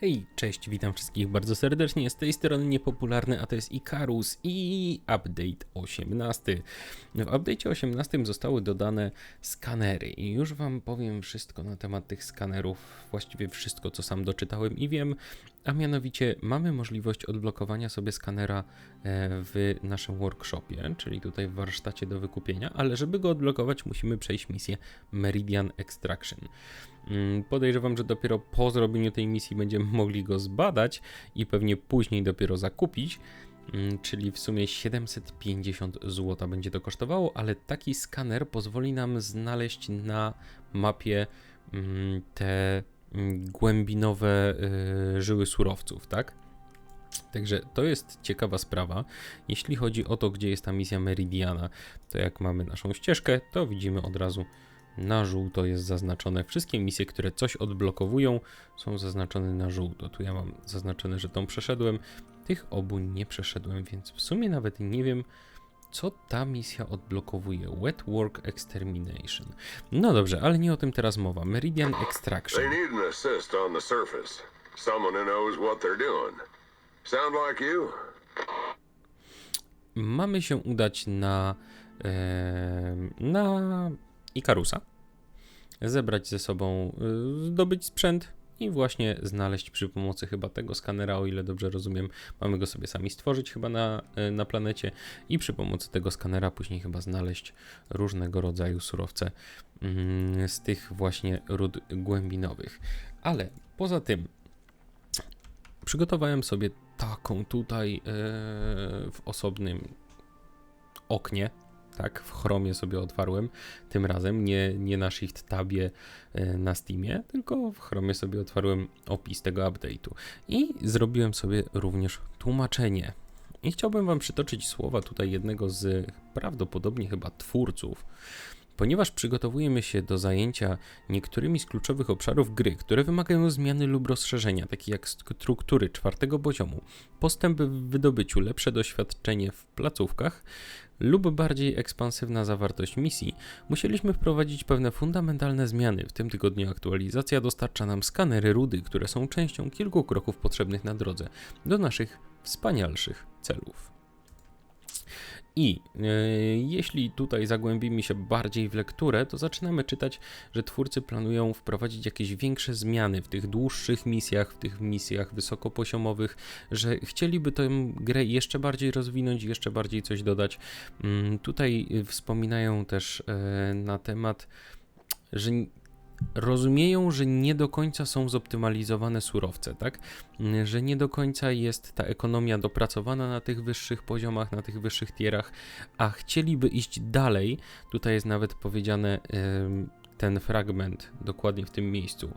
Hej, cześć, witam wszystkich bardzo serdecznie. Z tej strony niepopularny, a to jest Ikarus i update 18. W update 18 zostały dodane skanery i już Wam powiem wszystko na temat tych skanerów, właściwie wszystko co sam doczytałem i wiem, a mianowicie mamy możliwość odblokowania sobie skanera e, w naszym workshopie, czyli tutaj w warsztacie do wykupienia, ale żeby go odblokować musimy przejść misję Meridian Extraction. Mm, Podejrzewam, że dopiero po zrobieniu tej misji będziemy mogli go zbadać i pewnie później dopiero zakupić. mm, Czyli w sumie 750 zł będzie to kosztowało, ale taki skaner pozwoli nam znaleźć na mapie mm, te głębinowe y, żyły surowców, tak? Także to jest ciekawa sprawa. Jeśli chodzi o to, gdzie jest ta misja Meridiana, to jak mamy naszą ścieżkę, to widzimy od razu na żółto jest zaznaczone. Wszystkie misje, które coś odblokowują, są zaznaczone na żółto. Tu ja mam zaznaczone, że tą przeszedłem. Tych obu nie przeszedłem, więc w sumie nawet nie wiem, co ta misja odblokowuje. Wet Work Extermination. No dobrze, ale nie o tym teraz mowa. Meridian Extraction. They need an assist on the surface. Someone who knows what they're doing. Sound like you? mamy się udać na, e, na Ikarusa, zebrać ze sobą, e, zdobyć sprzęt i właśnie znaleźć przy pomocy chyba tego skanera, o ile dobrze rozumiem, mamy go sobie sami stworzyć chyba na, e, na planecie i przy pomocy tego skanera później chyba znaleźć różnego rodzaju surowce mm, z tych właśnie ród głębinowych. Ale poza tym przygotowałem sobie taką tutaj e, w osobnym oknie, tak, w Chromie sobie otwarłem tym razem, nie, nie na Shift Tabie e, na Steamie, tylko w Chromie sobie otwarłem opis tego update'u i zrobiłem sobie również tłumaczenie. I chciałbym Wam przytoczyć słowa tutaj jednego z prawdopodobnie chyba twórców, Ponieważ przygotowujemy się do zajęcia niektórymi z kluczowych obszarów gry, które wymagają zmiany lub rozszerzenia, takie jak struktury czwartego poziomu, postępy w wydobyciu, lepsze doświadczenie w placówkach lub bardziej ekspansywna zawartość misji, musieliśmy wprowadzić pewne fundamentalne zmiany. W tym tygodniu aktualizacja dostarcza nam skanery rudy, które są częścią kilku kroków potrzebnych na drodze do naszych wspanialszych celów. I e, jeśli tutaj zagłębimy się bardziej w lekturę, to zaczynamy czytać, że twórcy planują wprowadzić jakieś większe zmiany w tych dłuższych misjach, w tych misjach wysokopoziomowych, że chcieliby tę grę jeszcze bardziej rozwinąć, jeszcze bardziej coś dodać. Mm, Tutaj wspominają też e, na temat, że rozumieją, że nie do końca są zoptymalizowane surowce, tak? Że nie do końca jest ta ekonomia dopracowana na tych wyższych poziomach, na tych wyższych tierach, a chcieliby iść dalej. Tutaj jest nawet powiedziane ten fragment dokładnie w tym miejscu.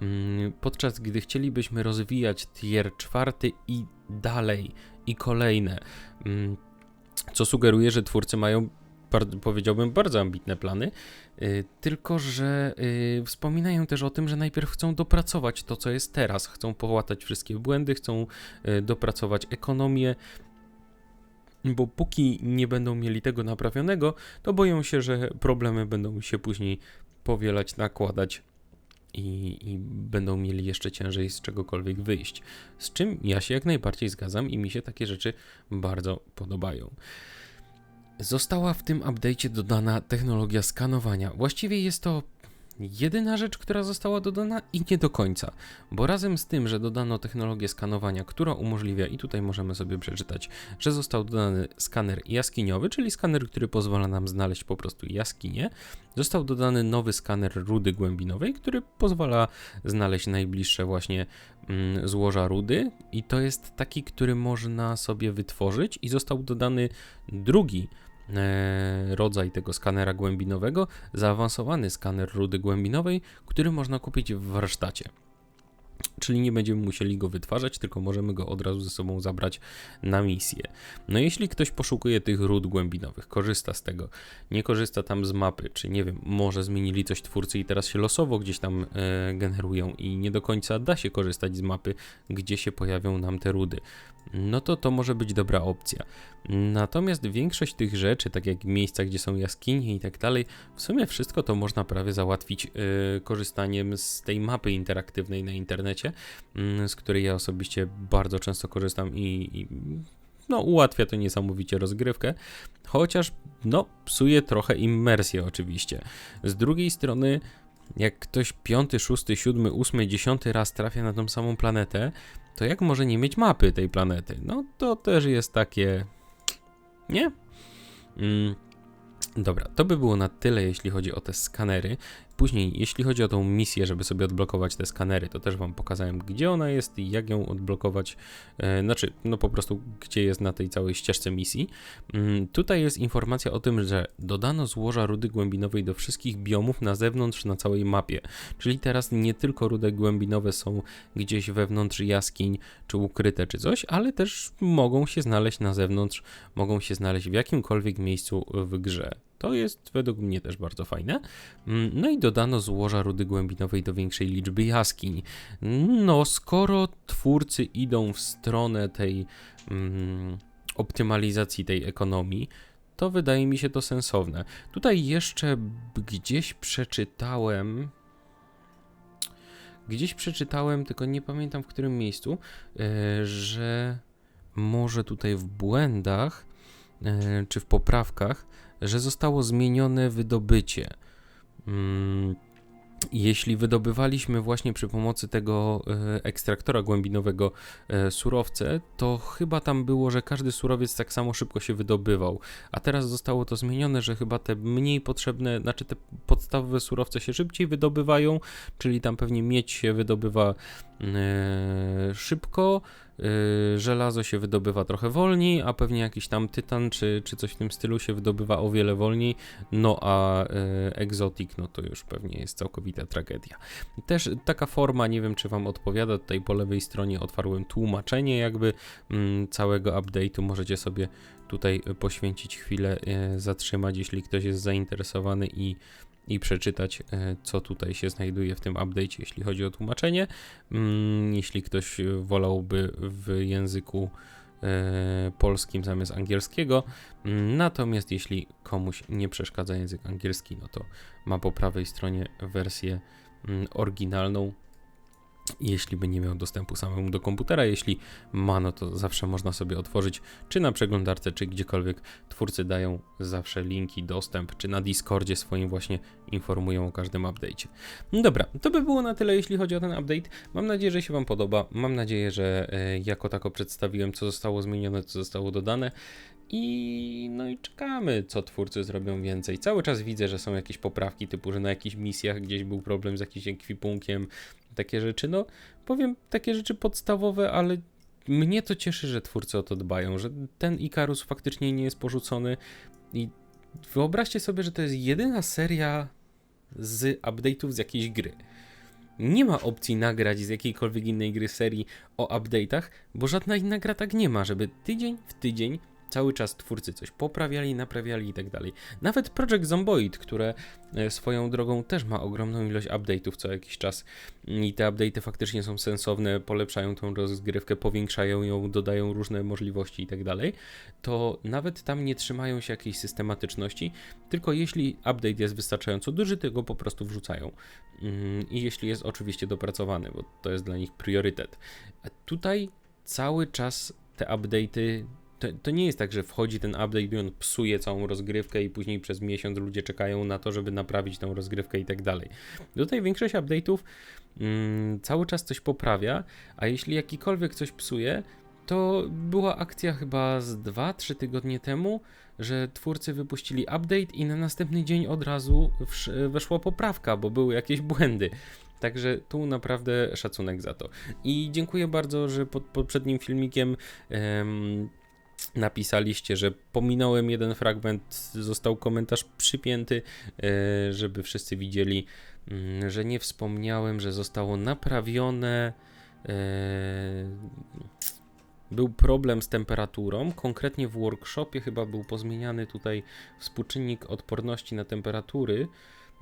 Mm, Podczas gdy chcielibyśmy rozwijać tier czwarty i dalej, i kolejne. Mm, Co sugeruje, że twórcy mają powiedziałbym, bardzo ambitne plany, y, tylko że y, wspominają też o tym, że najpierw chcą dopracować to, co jest teraz, chcą połatać wszystkie błędy, chcą y, dopracować ekonomię, bo póki nie będą mieli tego naprawionego, to boją się, że problemy będą się później powielać, nakładać. I, I będą mieli jeszcze ciężej z czegokolwiek wyjść. Z czym ja się jak najbardziej zgadzam i mi się takie rzeczy bardzo podobają. Została w tym update'cie dodana technologia skanowania. Właściwie jest to jedyna rzecz, która została dodana i nie do końca, bo razem z tym, że dodano technologię skanowania, która umożliwia, i tutaj możemy sobie przeczytać, że został dodany skaner jaskiniowy, czyli skaner, który pozwala nam znaleźć po prostu jaskinie, został dodany nowy skaner rudy głębinowej, który pozwala znaleźć najbliższe właśnie mm, złoża rudy i to jest taki, który można sobie wytworzyć i został dodany drugi rodzaj tego skanera głębinowego, zaawansowany skaner rudy głębinowej, który można kupić w warsztacie. Czyli nie będziemy musieli go wytwarzać, tylko możemy go od razu ze sobą zabrać na misję. No jeśli ktoś poszukuje tych ród głębinowych, korzysta z tego, nie korzysta tam z mapy, czy nie wiem, może zmienili coś twórcy i teraz się losowo gdzieś tam e, generują i nie do końca da się korzystać z mapy, gdzie się pojawią nam te rudy. No to to może być dobra opcja. Natomiast większość tych rzeczy, tak jak miejsca, gdzie są jaskinie i tak dalej, w sumie wszystko to można prawie załatwić yy, korzystaniem z tej mapy interaktywnej na internecie, yy, z której ja osobiście bardzo często korzystam i, i no, ułatwia to niesamowicie rozgrywkę, chociaż no, psuje trochę immersję oczywiście. Z drugiej strony, jak ktoś piąty, szósty, siódmy, ósmy, dziesiąty raz trafia na tą samą planetę, to jak może nie mieć mapy tej planety? No to też jest takie. Nie? Mm. Dobra, to by było na tyle, jeśli chodzi o te skanery. Później, jeśli chodzi o tą misję, żeby sobie odblokować te skanery, to też Wam pokazałem, gdzie ona jest i jak ją odblokować. E, znaczy, no po prostu, gdzie jest na tej całej ścieżce misji. Mm, tutaj jest informacja o tym, że dodano złoża rudy głębinowej do wszystkich biomów na zewnątrz na całej mapie. Czyli teraz nie tylko rudy głębinowe są gdzieś wewnątrz jaskiń, czy ukryte, czy coś, ale też mogą się znaleźć na zewnątrz, mogą się znaleźć w jakimkolwiek miejscu w grze. To jest według mnie też bardzo fajne. Mm, No i dodano złoża rudy głębinowej do większej liczby jaskiń. No, skoro twórcy idą w stronę tej mm, optymalizacji tej ekonomii, to wydaje mi się to sensowne. Tutaj jeszcze gdzieś przeczytałem. Gdzieś przeczytałem, tylko nie pamiętam w którym miejscu, e, że może tutaj w błędach e, czy w poprawkach, że zostało zmienione wydobycie. Mm, jeśli wydobywaliśmy właśnie przy pomocy tego e, ekstraktora głębinowego e, surowce, to chyba tam było, że każdy surowiec tak samo szybko się wydobywał. A teraz zostało to zmienione, że chyba te mniej potrzebne, znaczy te podstawowe surowce się szybciej wydobywają, czyli tam pewnie miedź się wydobywa szybko, e, żelazo się wydobywa trochę wolniej, a pewnie jakiś tam tytan czy, czy coś w tym stylu się wydobywa o wiele wolniej, no a e, egzotik, no to już pewnie jest całkowita tragedia. Też taka forma, nie wiem czy Wam odpowiada, tutaj po lewej stronie otwarłem tłumaczenie jakby mm, całego update'u, możecie sobie tutaj poświęcić chwilę, e, zatrzymać, jeśli ktoś jest zainteresowany i i przeczytać, e, co tutaj się znajduje w tym update, jeśli chodzi o tłumaczenie. Mm, Jeśli ktoś wolałby w języku e, polskim zamiast angielskiego. Mm, Natomiast jeśli komuś nie przeszkadza język angielski, no to ma po prawej stronie wersję mm, oryginalną. Jeśli by nie miał dostępu samemu do komputera, jeśli ma, no to zawsze można sobie otworzyć, czy na przeglądarce, czy gdziekolwiek. Twórcy dają zawsze linki, dostęp, czy na Discordzie swoim właśnie informują o każdym update'cie. No dobra, to by było na tyle, jeśli chodzi o ten update. Mam nadzieję, że się Wam podoba. Mam nadzieję, że e, jako tako przedstawiłem, co zostało zmienione, co zostało dodane. I no i czekamy, co twórcy zrobią więcej. Cały czas widzę, że są jakieś poprawki, typu, że na jakichś misjach gdzieś był problem z jakimś ekwipunkiem, takie rzeczy. No, powiem takie rzeczy podstawowe, ale mnie to cieszy, że twórcy o to dbają, że ten Ikarus faktycznie nie jest porzucony. I wyobraźcie sobie, że to jest jedyna seria z update'ów z jakiejś gry. Nie ma opcji nagrać z jakiejkolwiek innej gry serii o update'ach, bo żadna inna gra tak nie ma, żeby tydzień w tydzień cały czas twórcy coś poprawiali, naprawiali i tak dalej. Nawet Project Zomboid, które e, swoją drogą też ma ogromną ilość update'ów co jakiś czas i te update'y faktycznie są sensowne, polepszają tą rozgrywkę, powiększają ją, dodają różne możliwości i tak dalej, to nawet tam nie trzymają się jakiejś systematyczności, tylko jeśli update jest wystarczająco duży, to go po prostu wrzucają. Mm, I jeśli jest oczywiście dopracowany, bo to jest dla nich priorytet. A tutaj cały czas te update'y to, to nie jest tak, że wchodzi ten update i on psuje całą rozgrywkę i później przez miesiąc ludzie czekają na to, żeby naprawić tą rozgrywkę i tak dalej. Tutaj większość update'ów mm, cały czas coś poprawia, a jeśli jakikolwiek coś psuje, to była akcja chyba z 2-3 tygodnie temu, że twórcy wypuścili update i na następny dzień od razu weszła poprawka, bo były jakieś błędy. Także tu naprawdę szacunek za to. I dziękuję bardzo, że pod poprzednim filmikiem em, napisaliście, że pominąłem jeden fragment, został komentarz przypięty, e, żeby wszyscy widzieli, mm, że nie wspomniałem, że zostało naprawione. e, Był problem z temperaturą, konkretnie w workshopie chyba był pozmieniany tutaj współczynnik odporności na temperatury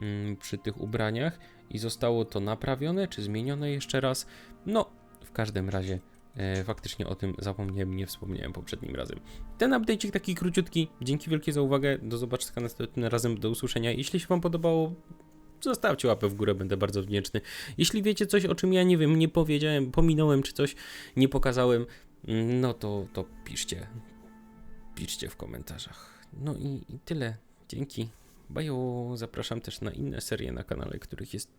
mm, przy tych ubraniach i zostało to naprawione czy zmienione jeszcze raz. No, w każdym razie E, faktycznie o tym zapomniałem, nie wspomniałem poprzednim razem. Ten update'ik taki króciutki. Dzięki wielkie za uwagę. Do zobaczenia następnym razem. Do usłyszenia. Jeśli się Wam podobało, zostawcie łapę w górę, będę bardzo wdzięczny. Jeśli wiecie coś, o czym ja nie wiem, nie powiedziałem, pominąłem, czy coś nie pokazałem, mm, no to, to piszcie. Piszcie w komentarzach. No i, i tyle. Dzięki. Bajo. Zapraszam też na inne serie na kanale, których jest